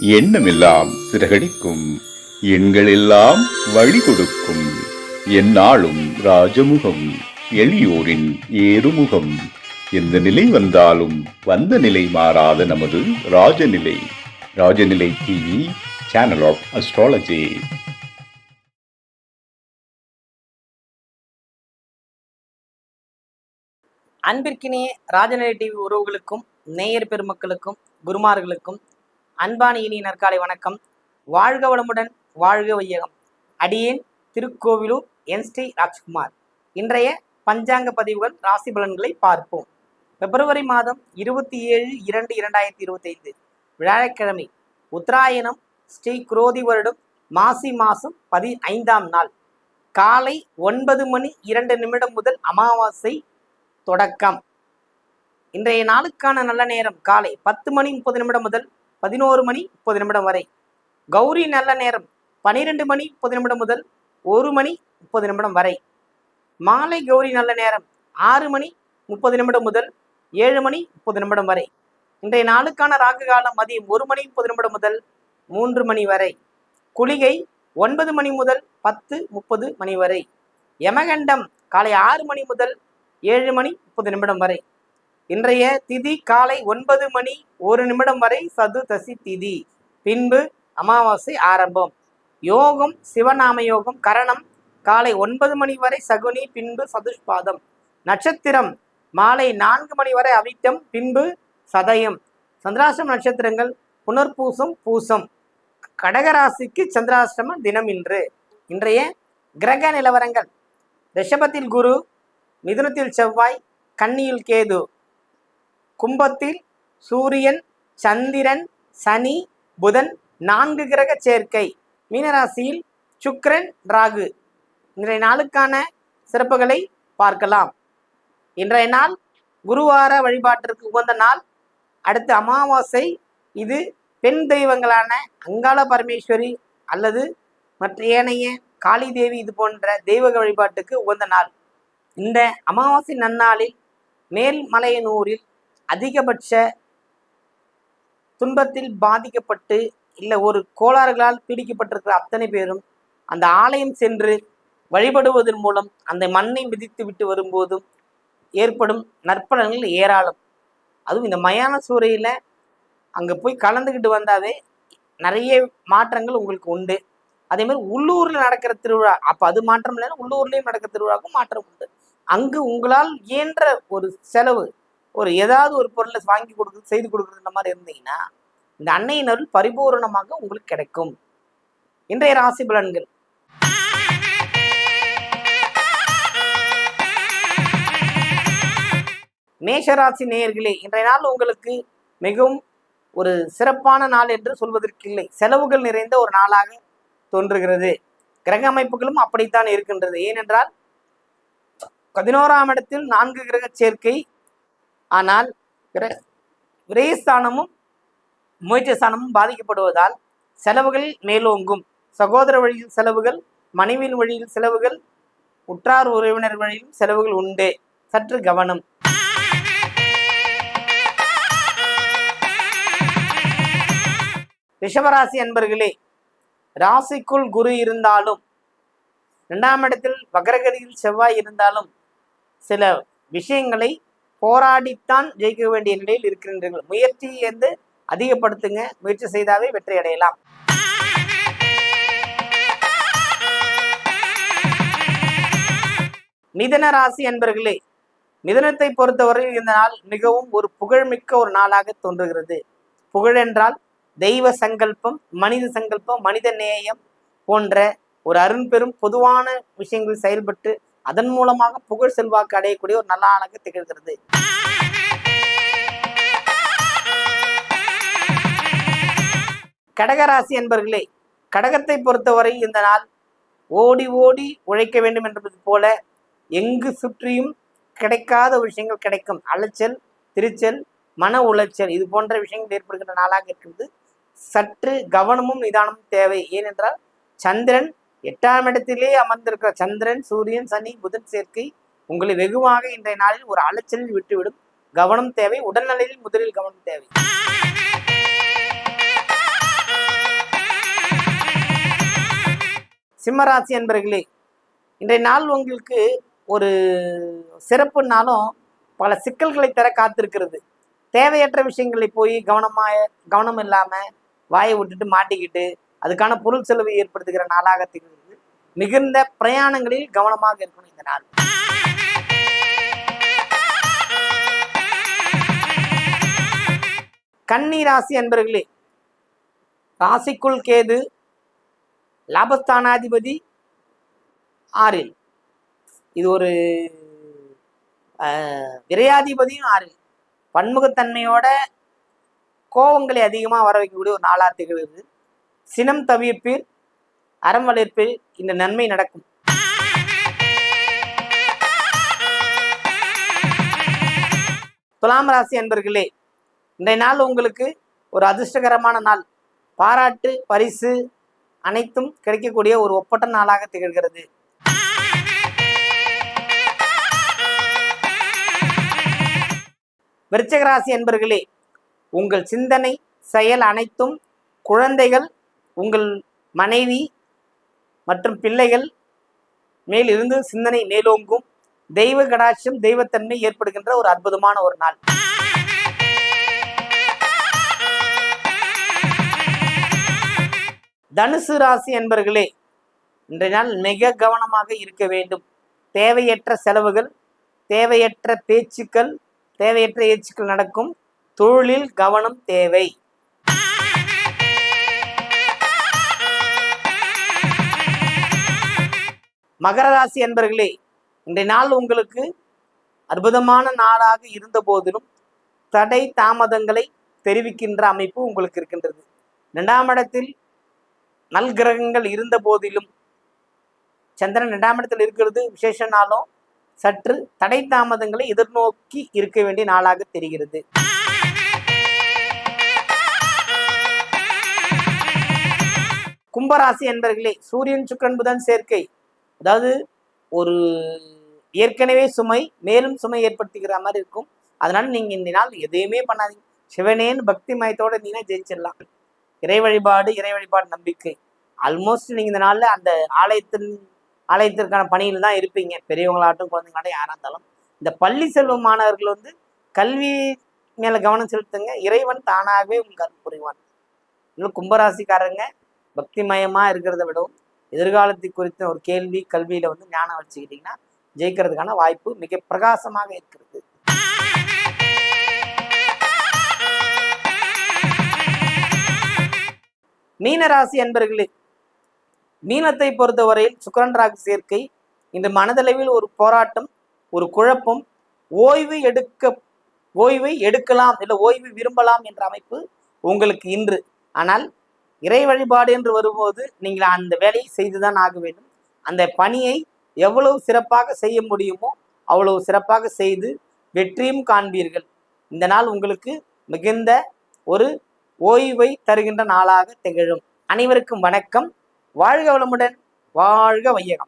எண்ணமெல்லாம் சிறகடிக்கும். எண்களெல்லாம் வழி கொடுக்கும் எந்நாளும் ராஜமுகம் எளியோரின் ஏறுமுகம். எந்த நிலை வந்தாலும் வந்த நிலை மாறாத நமது Rajanilai. Rajanilai TV channel of astrology அன்பிற்கினிய ராஜநிலை டிவி உறவுகளுக்கும் நேயர் பெருமக்களுக்கும் குருமார்களுக்கும் அன்பான நற்காலை வணக்கம். வாழ்க வளமுடன் வாழ்க வையகம். அடியேன் திருக்கோவிலூர் என் ஸ்ரீ ராஜ்குமார். இன்றைய பஞ்சாங்க பதிவுகள் ராசி பலன்களை பார்ப்போம். பிப்ரவரி மாதம் இருபத்தி ஏழு இரண்டு இரண்டாயிரத்தி இருபத்தைந்து. வியாழக்கிழமை உத்தராயணம் ஸ்ரீ குரோதி வருடம் மாசி மாசம் பதி ஐந்தாம் நாள். காலை ஒன்பது மணி இரண்டு நிமிடம் முதல் அமாவாசை தொடக்கம். இன்றைய நாளுக்கான நல்ல நேரம் காலை பத்து மணி முப்பது நிமிடம் முதல் பதினோரு மணி முப்பது நிமிடம் வரை. கௌரி நல்ல நேரம் பனிரெண்டு மணி முப்பது நிமிடம் முதல் ஒரு மணி முப்பது நிமிடம் வரை. மாலை கௌரி நல்ல நேரம் ஆறு மணி முப்பது நிமிடம் முதல் ஏழு மணி முப்பது நிமிடம் வரை. இன்றைய நாளுக்கான ராகு காலம் மதியம் ஒரு மணி முப்பது நிமிடம் முதல் மூன்று மணி வரை. குளிகை ஒன்பது மணி முதல் பத்து முப்பது மணி வரை. யமகண்டம் காலை ஆறு மணி முதல் ஏழு மணி முப்பது நிமிடம் வரை. இன்றைய திதி காலை ஒன்பது மணி ஒரு நிமிடம் வரை சதுர்தசி திதி. பின்பு அமாவாசை ஆரம்பம். யோகம் சிவநாம யோகம் கரணம். காலை ஒன்பது மணி வரை சகுனி பின்பு சதுஷ்பாதம். நட்சத்திரம். மாலை நான்கு மணி வரை அவிட்டம் பின்பு சதயம். சந்திராசிரம நட்சத்திரங்கள் புனர்பூசம் பூசம். கடகராசிக்கு சந்திராசிரம தினம் இன்று. இன்றைய கிரக நிலவரங்கள். ரிஷபத்தில் குரு மிதுனத்தில் செவ்வாய் கன்னியில் கேது. கும்பத்தில் சூரியன் சந்திரன் சனி புதன் நான்கு கிரக சேர்க்கை. மீனராசியில் சுக்ரன் ராகு. இன்றைய நாளுக்கான சிறப்புகளை பார்க்கலாம். இன்றைய நாள் குருவார வழிபாட்டிற்கு உகந்த நாள். அடுத்து அமாவாசை. இது பெண் தெய்வங்களான அங்காள பரமேஸ்வரி அல்லது மற்ற ஏனைய காளி தேவி இது போன்ற தெய்வ வழிபாட்டுக்கு உகந்த நாள். இந்த அமாவாசை நன்னாளில் மேல்மலையனூரில் அதிகபட்ச துன்பத்தில் பாதிக்கப்பட்டு இல்லை ஒரு கோளாறுகளால் பீடிக்கப்பட்டிருக்கிற அத்தனை பேரும் அந்த ஆலயம் சென்று வழிபடுவதன் மூலம் அந்த மண்ணை மிதித்து விட்டு வரும்போதும் ஏற்படும் நற்பலன்கள் ஏராளம். அதுவும் இந்த மயான சூறையில் அங்கே போய் கலந்துக்கிட்டு வந்தாவே நிறைய மாற்றங்கள் உங்களுக்கு உண்டு. அதே மாதிரி உள்ளூரில் நடக்கிற திருவிழா அப்போ அது மாற்றம் இல்லைன்னா உள்ளூர்லேயும் நடக்கிற திருவிழாவுக்கும் மாற்றம் உண்டு. அங்கு உங்களால் இயன்ற ஒரு செலவு ஒரு ஏதாவது ஒரு பொருளை வாங்கி கொடுக்குறது செய்து கொடுக்குறது மாதிரி இருந்தீங்கன்னா இந்த அன்னையின் அருள் பரிபூரணமாக உங்களுக்கு கிடைக்கும். இன்றைய ராசி பலன்கள். மேஷராசி நேயர்களே இன்றைய நாள் உங்களுக்கு மிகவும் ஒரு சிறப்பான நாள் என்று சொல்வதற்கு இல்லை. செலவுகள் நிறைந்த ஒரு நாளாக தோன்றுகிறது. கிரக அமைப்புகளும் அப்படித்தான் இருக்கின்றது. ஏனென்றால் பதினோராம் இடத்தில் நான்கு கிரக சேர்க்கை ஆனால் கிர- விரயஸ்தானமும் முயற்சி ஸ்தானமும் பாதிக்கப்படுவதால் செலவுகள் மேலோங்கும். சகோதர வழியில் செலவுகள் மனைவியின் வழியில் செலவுகள் உற்றார் உறவினர் வழியிலும் செலவுகள் உண்டு. சற்று கவனம். ரிஷபராசி அன்பர்களே ராசிக்குள் குரு இருந்தாலும் இரண்டாம் இடத்தில் வக்ரகதியில் செவ்வாய் இருந்தாலும் சில விஷயங்களை போராடித்தான் ஜெயிக்க வேண்டிய நிலையில் இருக்கின்றீர்கள். முயற்சியை வந்து அதிகப்படுத்துங்க. முயற்சி செய்தாவே வெற்றி அடையலாம். மிதன ராசி அன்பர்களே மிதனத்தை பொறுத்தவரையில் இந்த நாள் மிகவும் ஒரு புகழ்மிக்க ஒரு நாளாக தோன்றுகிறது. புகழ் என்றால் தெய்வ சங்கல்பம் மனித சங்கல்பம் மனித நேயம் போன்ற ஒரு அருண்பெரும் பொதுவான விஷயங்கள் செயல்பட்டு அதன் மூலமாக புகழ் செல்வாக்கு அடையக்கூடிய ஒரு நல்ல நாளாக திகழ்கிறது. கடகராசி என்பர்களே கடகத்தை பொறுத்தவரை இந்த நாள் ஓடி ஓடி உழைக்க வேண்டும் என்பது போல எங்கு சுற்றியும் கிடைக்காத விஷயங்கள் கிடைக்கும். அலைச்சல் திருச்சல் மன உளைச்சல் இது போன்ற விஷயங்கள் ஏற்படுகின்ற நாளாக இருக்கிறது. சற்று கவனமும் நிதானமும் தேவை. ஏனென்றால் சந்திரன் எட்டாம் இடத்திலே அமர்ந்திருக்கிற சந்திரன் சூரியன் சனி புதன் சேர்க்கை உங்களை வெகுவாக இன்றைய நாளில் ஒரு அலைச்சலில் விட்டுவிடும். கவனம் தேவை. உடல்நிலையில் முதலில் கவனம் தேவை. சிம்மராசி அன்பர்களே இன்றைய நாள் உங்களுக்கு ஒரு சிறப்புனாலும் பல சிக்கல்களை தர காத்திருக்கிறது. தேவையற்ற விஷயங்களை போய் கவனமாக கவனம் இல்லாமல் வாயை விட்டுட்டு மாட்டிக்கிட்டு அதுக்கான பொருள் செலவை ஏற்படுத்துகிற நாளாக திகழ்கிறது மிகுந்த பிரயாணங்களில் கவனமாக இருக்கணும் இந்த நாள். கன்னி ராசி அன்பர்களே ராசிக்குள் கேது லாபஸ்தானாதிபதி ஆறில். இது ஒரு விரையாதிபதியும் ஆறில். பன்முகத்தன்மையோட கோபங்களை அதிகமாக வர வைக்கக்கூடிய ஒரு நாளாக திகழ்கிறது. சினம் தவிர்ப்பீர் அறம் வளர்ப்பில் இந்த நன்மை நடக்கும். துலாம் ராசி அன்பர்களே இன்றைய நாள் உங்களுக்கு ஒரு அதிர்ஷ்டகரமான நாள். பாராட்டு பரிசு அனைத்தும் கிடைக்கக்கூடிய ஒரு ஒப்பட்ட நாளாக திகழ்கிறது. விருச்சகராசி என்பர்களே உங்கள் சிந்தனை செயல் அனைத்தும் குழந்தைகள் உங்கள் மனைவி மற்றும் பிள்ளைகள் மேலிருந்து சிந்தனை மேலோங்கும். தெய்வ கடாட்சம் தெய்வத்தன்மை ஏற்படுகின்ற ஒரு அற்புதமான ஒரு நாள். தனுசு ராசி என்பர்களே இன்றைய நாள் மிக கவனமாக இருக்க வேண்டும். தேவையற்ற செலவுகள் தேவையற்ற பேச்சுக்கள் தேவையற்ற ஏச்சுக்கள் நடக்கும். தொழிலில் கவனம் தேவை. மகர ராசி அன்பர்களே இன்றைய நாள் உங்களுக்கு அற்புதமான நாளாக இருந்த போதிலும் தடை தாமதங்களை தெரிவிக்கின்ற அமைப்பு உங்களுக்கு இருக்கின்றது. இரண்டாம் இடத்தில் நல்கிரகங்கள் இருந்த போதிலும் சந்திரன் இரண்டாம் இடத்தில் இருக்கிறது. விசேஷ நாளும் சற்று தடை தாமதங்களை எதிர்நோக்கி இருக்க வேண்டிய நாளாக தெரிகிறது. கும்பராசி என்பர்களே சூரியன் சுக்கரன் புதன் சேர்க்கை அதாவது ஒரு ஏற்கனவே சுமை மேலும் சுமை ஏற்படுத்திக்கிற மாதிரி இருக்கும். அதனால நீங்க இந்த நாள் எதையுமே பண்ணாதீங்க. சிவனேன்னு பக்தி மயத்தோட நீங்க ஜெயிச்சிடலாம். இறை வழிபாடு இறை வழிபாடு நம்பிக்கை. ஆல்மோஸ்ட் நீங்க இந்த நாள்ல அந்த ஆலயத்தின் ஆலயத்திற்கான பணியில் தான் இருப்பீங்க. பெரியவங்களாட்டும் குழந்தைங்களாட்டும் யாரா இருந்தாலும். இந்த பள்ளி செல்வம் மாணவர்கள் வந்து கல்வி மேல கவனம் செலுத்துங்க. இறைவன் தானாகவே உங்களுக்கு அருள் புரிவான் இன்னும் கும்பராசிக்காரங்க பக்திமயமா இருக்கிறத விடவும் எதிர்காலத்தை குறித்த ஒரு கேள்வி கல்வியில வந்து ஞானம் வச்சுக்கிட்டீங்கன்னா ஜெயிக்கிறதுக்கான வாய்ப்பு மிக பிரகாசமாக இருக்கிறது. மீனராசி அன்பர்களே மீனத்தை பொறுத்தவரையில் சுக்கரன் ராகு சேர்க்கை இந்த மனதளவில் ஒரு போராட்டம் ஒரு குழப்பம் ஓய்வு எடுக்க ஓய்வை எடுக்கலாம் இல்லை ஓய்வு விரும்பலாம் என்ற அமைப்பு உங்களுக்கு இன்று. ஆனால் இறை வழிபாடு என்று வரும்போது நீங்கள் அந்த வேலையை செய்துதான் ஆக வேண்டும். அந்த பணியை எவ்வளவு சிறப்பாக செய்ய முடியுமோ அவ்வளவு சிறப்பாக செய்து வெற்றியும் காண்பீர்கள். இந்த நாள் உங்களுக்கு மிகுந்த ஒரு ஓய்வை தருகின்ற நாளாக திகழும். அனைவருக்கும் வணக்கம். வாழ்க வளமுடன். வாழ்க வையகம்.